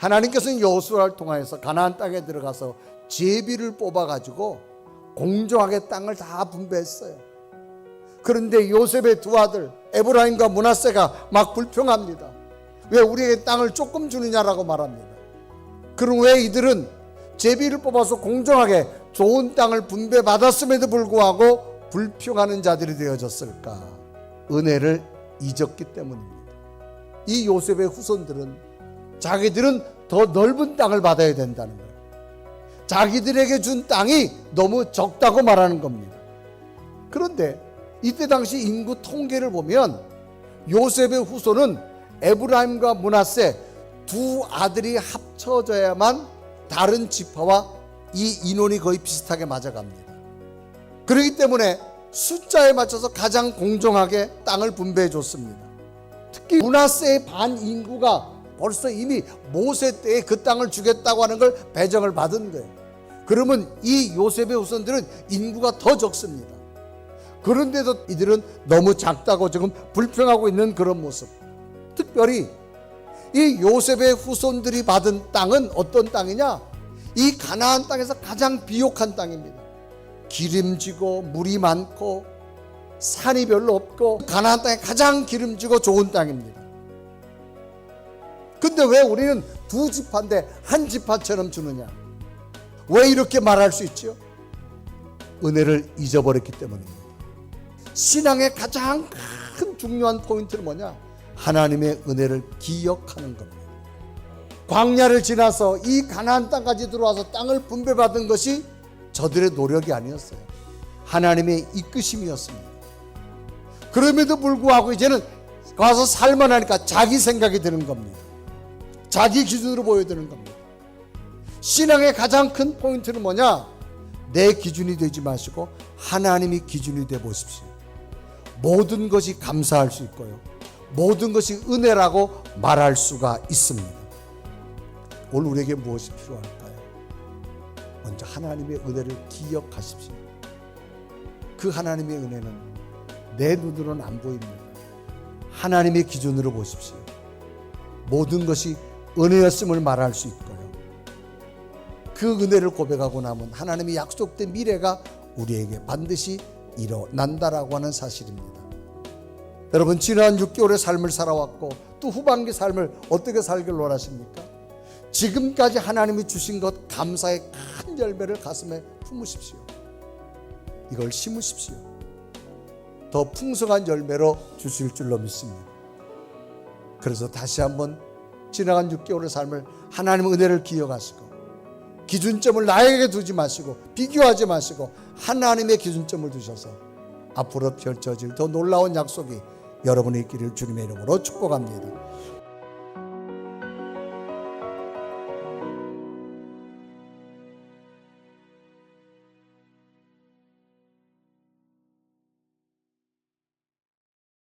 하나님께서는 여호수아를 통하여서 가나안 땅에 들어가서 제비를 뽑아 가지고 공정하게 땅을 다 분배했어요. 그런데 요셉의 두 아들 에브라임과 문하세가 막 불평합니다. 왜 우리에게 땅을 조금 주느냐라고 말합니다. 그럼 왜 이들은 제비를 뽑아서 공정하게 좋은 땅을 분배받았음에도 불구하고 불평하는 자들이 되어졌을까? 은혜를 잊었기 때문입니다. 이 요셉의 후손들은 자기들은 더 넓은 땅을 받아야 된다는 거예요. 자기들에게 준 땅이 너무 적다고 말하는 겁니다. 그런데 이때 당시 인구 통계를 보면 요셉의 후손은 에브라임과 문하세 두 아들이 합쳐져야만 다른 지파와 이 인원이 거의 비슷하게 맞아갑니다. 그렇기 때문에 숫자에 맞춰서 가장 공정하게 땅을 분배해 줬습니다. 특히 문하세의 반 인구가 벌써 이미 모세 때에 그 땅을 주겠다고 하는 걸 배정을 받은 거예요. 그러면 이 요셉의 후손들은 인구가 더 적습니다. 그런데도 이들은 너무 작다고 지금 불평하고 있는 그런 모습. 특별히 이 요셉의 후손들이 받은 땅은 어떤 땅이냐? 이 가나안 땅에서 가장 비옥한 땅입니다. 기름지고 물이 많고 산이 별로 없고 가나안 땅에 가장 기름지고 좋은 땅입니다. 근데 왜 우리는 두 지파인데 한 지파처럼 주느냐? 왜 이렇게 말할 수 있죠? 은혜를 잊어버렸기 때문입니다. 신앙의 가장 큰 중요한 포인트는 뭐냐? 하나님의 은혜를 기억하는 겁니다. 광야를 지나서 이 가나안 땅까지 들어와서 땅을 분배받은 것이 저들의 노력이 아니었어요. 하나님의 이끄심이었습니다. 그럼에도 불구하고 이제는 가서 살만 하니까 자기 생각이 드는 겁니다. 자기 기준으로 보여드는 겁니다. 신앙의 가장 큰 포인트는 뭐냐? 내 기준이 되지 마시고 하나님이 기준이 돼 보십시오. 모든 것이 감사할 수 있고요. 모든 것이 은혜라고 말할 수가 있습니다. 오늘 우리에게 무엇이 필요할까요? 먼저 하나님의 은혜를 기억하십시오. 그 하나님의 은혜는 내 눈으로는 안 보입니다. 하나님의 기준으로 보십시오. 모든 것이 은혜였음을 말할 수 있고요. 그 은혜를 고백하고 나면 하나님의 약속된 미래가 우리에게 반드시 일어난다라고 하는 사실입니다. 여러분 지난 6개월의 삶을 살아왔고 또 후반기 삶을 어떻게 살길 원하십니까? 지금까지 하나님이 주신 것 감사의 큰 열매를 가슴에 품으십시오. 이걸 심으십시오. 더 풍성한 열매로 주실 줄로 믿습니다. 그래서 다시 한번 지나간 6개월의 삶을 하나님의 은혜를 기억하시고 기준점을 나에게 두지 마시고 비교하지 마시고 하나님의 기준점을 두셔서 앞으로 펼쳐질 더 놀라운 약속이 여러분의 있기를 주님의 이름으로 축복합니다.